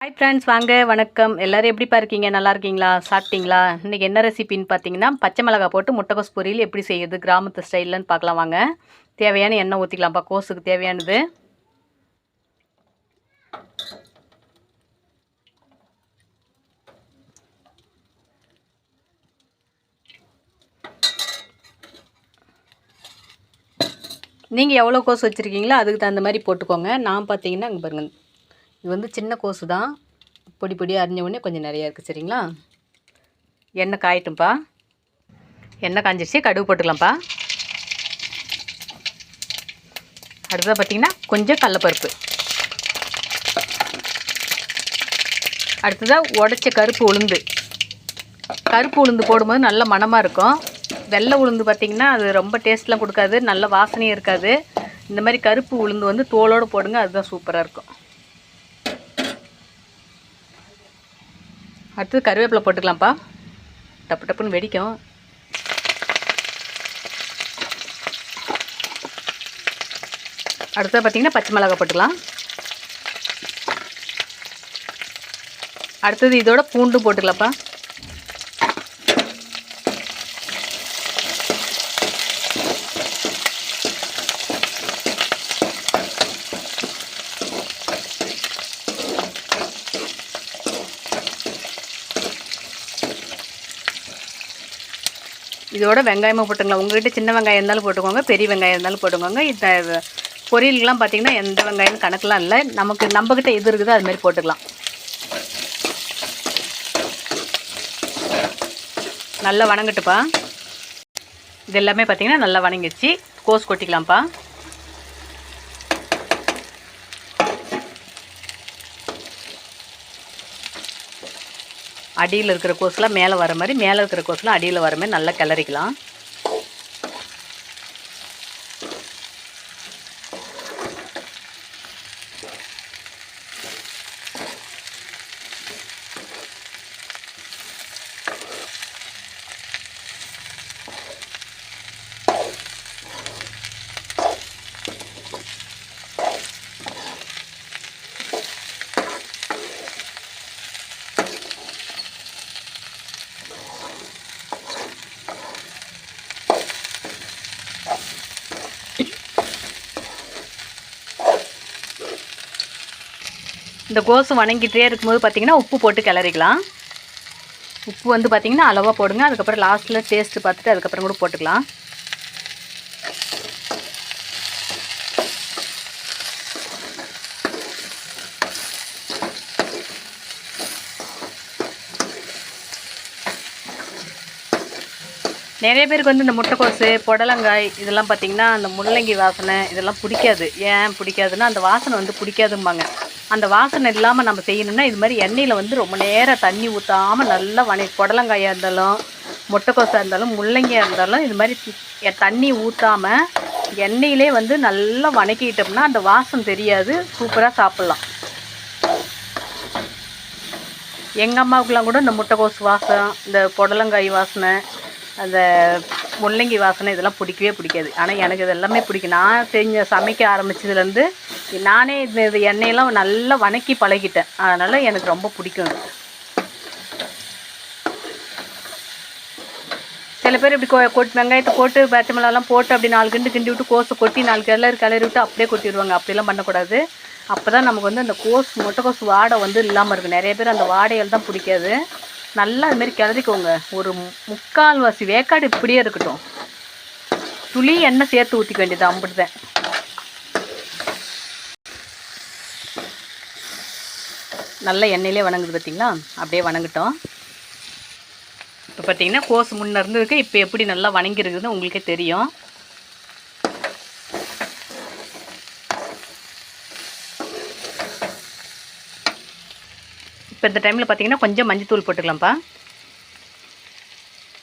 Hi friends வாங்க வணக்கம். எல்லோரும் எப்படிப்பா இருக்கீங்க? நல்லா இருக்கீங்களா? சாப்பிட்டீங்களா? இன்றைக்கி என்ன ரெசிபின்னு பார்த்தீங்கன்னா பச்சை மிளகாய் போட்டு முட்டைக்கோஸ் பொரியல் எப்படி செய்யுது கிராமத்து ஸ்டைல்லன்னு பார்க்கலாம் வாங்க. தேவையான எண்ணெய் ஊற்றிக்கலாம்ப்பா கோஸுக்கு தேவையானது. நீங்கள் எவ்வளோ கோஸ் வச்சுருக்கீங்களோ அதுக்கு தகுந்த மாதிரி போட்டுக்கோங்க. நான் பார்த்தீங்கன்னா அங்கே பாருங்கள் இது வந்து சின்ன கோசு தான். பொடி பொடியாக அரிஞ்ச உடனே கொஞ்சம் நிறையா இருக்குது சரிங்களா? எண்ணெய் காயட்டும்ப்பா. எண்ணெய் காஞ்சிருச்சு கடுகு போட்டுக்கலாம்ப்பா. அடுத்ததாக பார்த்தீங்கன்னா கொஞ்சம் கடலப்பருப்பு. அடுத்ததாக உடச்ச கருப்பு உளுந்து. கருப்பு உளுந்து போடும்போது நல்ல மணமாக இருக்கும். வெள்ளை உளுந்து பார்த்திங்கன்னா அது ரொம்ப டேஸ்ட்லாம் கொடுக்காது நல்ல வாசனையும் இருக்காது. இந்த மாதிரி கருப்பு உளுந்து வந்து தோலோடு போடுங்க அதுதான் சூப்பராக இருக்கும். அடுத்தது கருவேப்பிலை போட்டுக்கலாம்ப்பா. டப்பு டப்புன்னு வெடிக்கும். அடுத்தது பார்த்திங்கன்னா பச்சை மிளகாய் போட்டுக்கலாம். அடுத்தது இதோட பூண்டும் போட்டுக்கலாம்ப்பா. இதோட வெங்காயமும் போட்டுக்கலாம். உங்கள்கிட்ட சின்ன வெங்காயம் இருந்தாலும் போட்டுக்கோங்க பெரிய வெங்காயம் இருந்தாலும் போட்டுக்கோங்க. இந்த பொரியலுக்கெலாம் பார்த்திங்கன்னா எந்த வெங்காயம் கணக்கெலாம் இல்லை. நமக்கு நம்மக்கிட்ட எது இருக்குதோ அதுமாரி போட்டுக்கலாம். நல்லா வணங்கட்டுப்பா. இது எல்லாமே பார்த்திங்கன்னா நல்லா வணங்கிடுச்சு. கோஸ் கொட்டிக்கலாம்ப்பா. அடியில் இருக்கிற கோஸ்லாம் மேலே வர மாதிரி மேலே இருக்கிற கோஸ்லாம் அடியில் வர மாதிரி நல்லா கிளறிக்கலாம். இந்த கோசு வணங்கிட்டே இருக்கும்போது பார்த்திங்கன்னா உப்பு போட்டு கிளறிக்கலாம். உப்பு வந்து பார்த்திங்கன்னா அளவாக போடுங்க. அதுக்கப்புறம் லாஸ்ட்டில் டேஸ்ட்டு பார்த்துட்டு அதுக்கப்புறம் கூட போட்டுக்கலாம். நிறைய பேருக்கு வந்து இந்த முட்டைக்கோசு புடலங்காய் இதெல்லாம் பார்த்திங்கன்னா அந்த முள்ளங்கி வாசனை இதெல்லாம் பிடிக்காது. ஏன் பிடிக்காதுன்னா அந்த வாசனை வந்து பிடிக்காதும்பாங்க. அந்த வாசனை இல்லாமல் நம்ம செய்யணும்னா இது மாதிரி எண்ணெயில் வந்து ரொம்ப நேரம் தண்ணி ஊற்றாமல் நல்லா வணி புடலங்காயாக இருந்தாலும் முட்டைக்கோசாக இருந்தாலும் முள்ளங்கியாக இருந்தாலும் இது மாதிரி தண்ணி ஊற்றாமல் எண்ணெயிலே வந்து நல்லா வணக்கிட்டோம்னா அந்த வாசம் தெரியாது. சூப்பராக சாப்பிட்லாம். எங்கள் அம்மாவுக்குலாம் கூட இந்த முட்டைக்கோஸ் வாசம் இந்த புடலங்காய் வாசனை அந்த முள்ளங்கி வாசனை இதெல்லாம் பிடிக்கவே பிடிக்காது. ஆனால் எனக்கு இது எல்லாமே பிடிக்கும். நான் செஞ்ச சமைக்க ஆரம்பித்ததுலேருந்து நானே இந்த இது எண்ணெயெல்லாம் நல்லா வணக்கி பழகிட்டேன். அதனால் எனக்கு ரொம்ப பிடிக்கும் சில பேர் இப்படி கொ கொட் வெங்காயத்தை போட்டு பச்சை மிளகாலாம் போட்டு அப்படி நாலு கிண்டு கிண்டி விட்டு கோஸை கொட்டி நாலு கிளறு கிளறி விட்டு அப்படியே கொட்டிடுவாங்க. அப்படிலாம் பண்ணக்கூடாது. அப்போ தான் நமக்கு வந்து அந்த கோஸ் முட்டைக்கோஸ் வாடை வந்து இல்லாமல் இருக்குது நிறைய பேர் அந்த வாடையில் தான் பிடிக்காது. நல்லா அதுமாரி கிளறிக்கோங்க. ஒரு முக்கால்வாசி வேக்காடு இப்படியே இருக்கட்டும். துளி எண்ணெய் சேர்த்து ஊற்றிக்க வேண்டியது அம்பிட்டுதான். நல்ல எண்ணெயிலே வணங்குது பார்த்தீங்களா அப்படியே வணங்கிட்டோம். இப்போ பார்த்திங்கன்னா கோஸ் முன்னே இருந்ததுக்கு இப்போ எப்படி நல்லா வணங்கிருக்குதுன்னு உங்களுக்கே தெரியும். இப்போ இந்த டைமில் பார்த்தீங்கன்னா கொஞ்சம் மஞ்சத்தூள் போட்டுக்கலாம்ப்பா.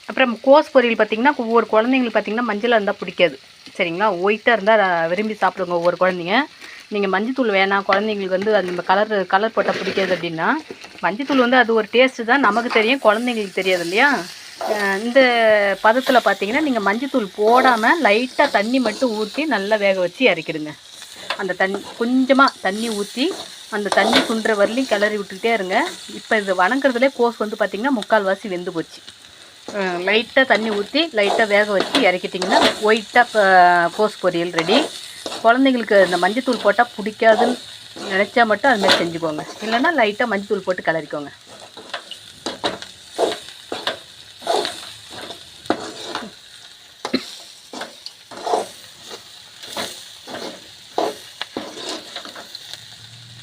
அப்புறம் கோஸ் பொரியல் பார்த்திங்கன்னா ஒவ்வொரு குழந்தைங்களுக்கு பார்த்திங்கன்னா மஞ்சளாக இருந்தால் பிடிக்காது. சரிங்களா? ஒயிட்டாக இருந்தால் விரும்பி சாப்பிடுங்க ஒவ்வொரு குழந்தைங்க. நீங்கள் மஞ்சத்தூள் வேணாம் குழந்தைங்களுக்கு வந்து அந்த கலர் கலர் போட்டால் பிடிக்காது அப்படின்னா மஞ்சத்தூள் வந்து அது ஒரு டேஸ்ட்டு தான் நமக்கு தெரியும் குழந்தைங்களுக்கு தெரியாது இல்லையா? இந்த பதத்தில் பார்த்தீங்கன்னா நீங்கள் மஞ்சத்தூள் போடாமல் லைட்டாக தண்ணி மட்டும் ஊற்றி நல்லா வேக வச்சு இறக்கிடுங்க. அந்த தண்ணி கொஞ்சமாக தண்ணி ஊற்றி அந்த தண்ணி சுண்டுற வரலையும் கிளறி விட்டுக்கிட்டே இருங்க. இப்போ இது வணங்குறதுலே கோஸ் வந்து பார்த்திங்கன்னா முக்கால்வாசி வெந்து போச்சு. லைட்டாக தண்ணி ஊற்றி லைட்டாக வேக வச்சு இறக்கிட்டிங்கன்னா ஒயிட்டாக கோஸ் பொரியல் ரெடி குழந்தைங்களுக்கு இந்த மஞ்சத்தூள் போட்டால் பிடிக்காதுன்னு நினச்சா மட்டும் அதுமாதிரி செஞ்சுக்கோங்க. இல்லைன்னா லைட்டாக மஞ்சத்தூள் போட்டு கிளறிக்கோங்க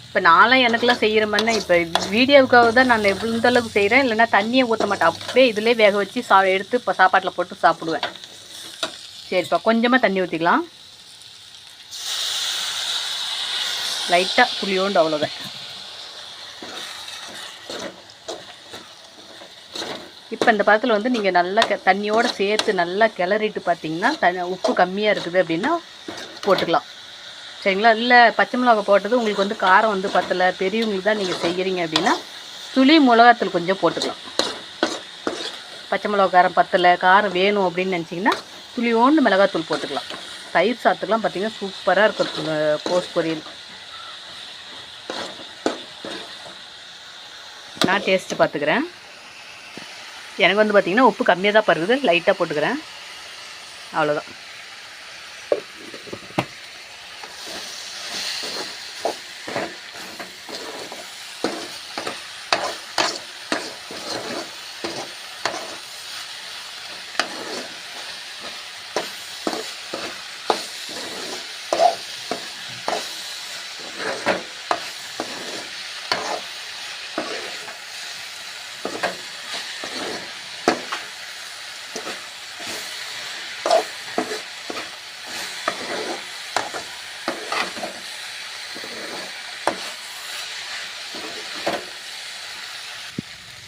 இப்போ நானும் எனக்குலாம் செய்கிற மாதிரினா இப்போ வீடியோவுக்காக தான் நான் எந்த அளவுக்கு செய்கிறேன் இல்லைன்னா தண்ணியை ஊற்ற மாட்டேன். அப்படியே இதிலே வேக வச்சு சா எடுத்து இப்போ சாப்பாட்டில் போட்டு சாப்பிடுவேன். சரிப்பா கொஞ்சமாக தண்ணி ஊற்றிக்கலாம் லைட்டாக புளியோண்டு அவ்வளோதான் இப்போ இந்த பதத்தில் வந்து நீங்கள் நல்லா தண்ணியோடு சேர்த்து நல்லா கிளறிட்டு பார்த்தீங்கன்னா த உப்பு கம்மியாக இருக்குது அப்படின்னா போட்டுக்கலாம். சரிங்களா? இல்லை பச்சை மிளகா போட்டது உங்களுக்கு வந்து காரம் வந்து பத்தலை பெரியவங்களுக்கு தான் நீங்கள் செய்கிறீங்க அப்படின்னா துளி மிளகாத்தூள் கொஞ்சம் போட்டுக்கலாம். பச்சை மிளகா காரம் பத்தலை காரம் வேணும் அப்படின்னு நினச்சிங்கன்னா துளியோண்டு மிளகாத்தூள் போட்டுக்கலாம். தயிர் சாத்துக்கெலாம் பார்த்திங்கன்னா சூப்பராக இருக்கும் இந்த கோஸ் பொரியல். நான் டேஸ்ட்டு பார்த்துக்கிறேன். எனக்கு வந்து பார்த்திங்கன்னா உப்பு கம்மியாக தான் பருகுது லைட்டாக போட்டுக்கிறேன். அவ்வளோதான்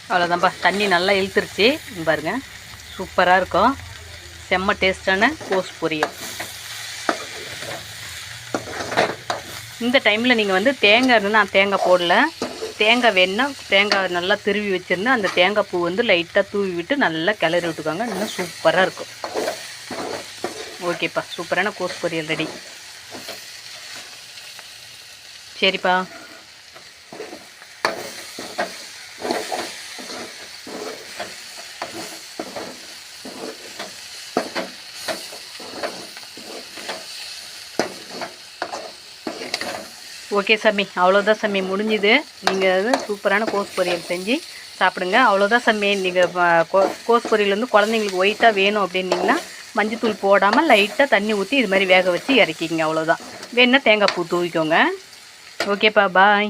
அவ்வளோதான்ப்பா தண்ணி நல்லா இழுத்துருச்சு. பாருங்க. சூப்பராக இருக்கும். செம்ம டேஸ்டான கோஸ் பொரியல். இந்த டைமில் நீங்கள் வந்து தேங்காய் இருந்தால் நான் தேங்காய் போடல. தேங்காய் வேணுன்னா தேங்காய் நல்லா திருவி வச்சுருந்தா அந்த தேங்காய் பூ வந்து லைட்டாக தூவி விட்டு நல்லா கிளறி விட்டுக்கோங்க. இன்னும் சூப்பராக இருக்கும். ஓகேப்பா. சூப்பரான கோஸ் பொரியல் ரெடி சரிப்பா. ஓகே சாமி அவ்வளோதான் சாமி முடிஞ்சுது. நீங்கள் அது சூப்பரான கோஸ் பொரியல் செஞ்சு சாப்பிடுங்க. அவ்வளோதான் சாமி நீங்கள் கோஸ் பொரியல் வந்து குழந்தைங்களுக்கு ஒயிட்டாக வேணும் அப்படின்னீங்கன்னா மஞ்சத்தூள் போடாமல் லைட்டாக தண்ணி ஊற்றி இது மாதிரி வேக வச்சு இறக்கிங்க அவ்வளோதான் வேணுன்னா தேங்காய் பூ தூவிக்கோங்க. ஓகேப்பா பாய்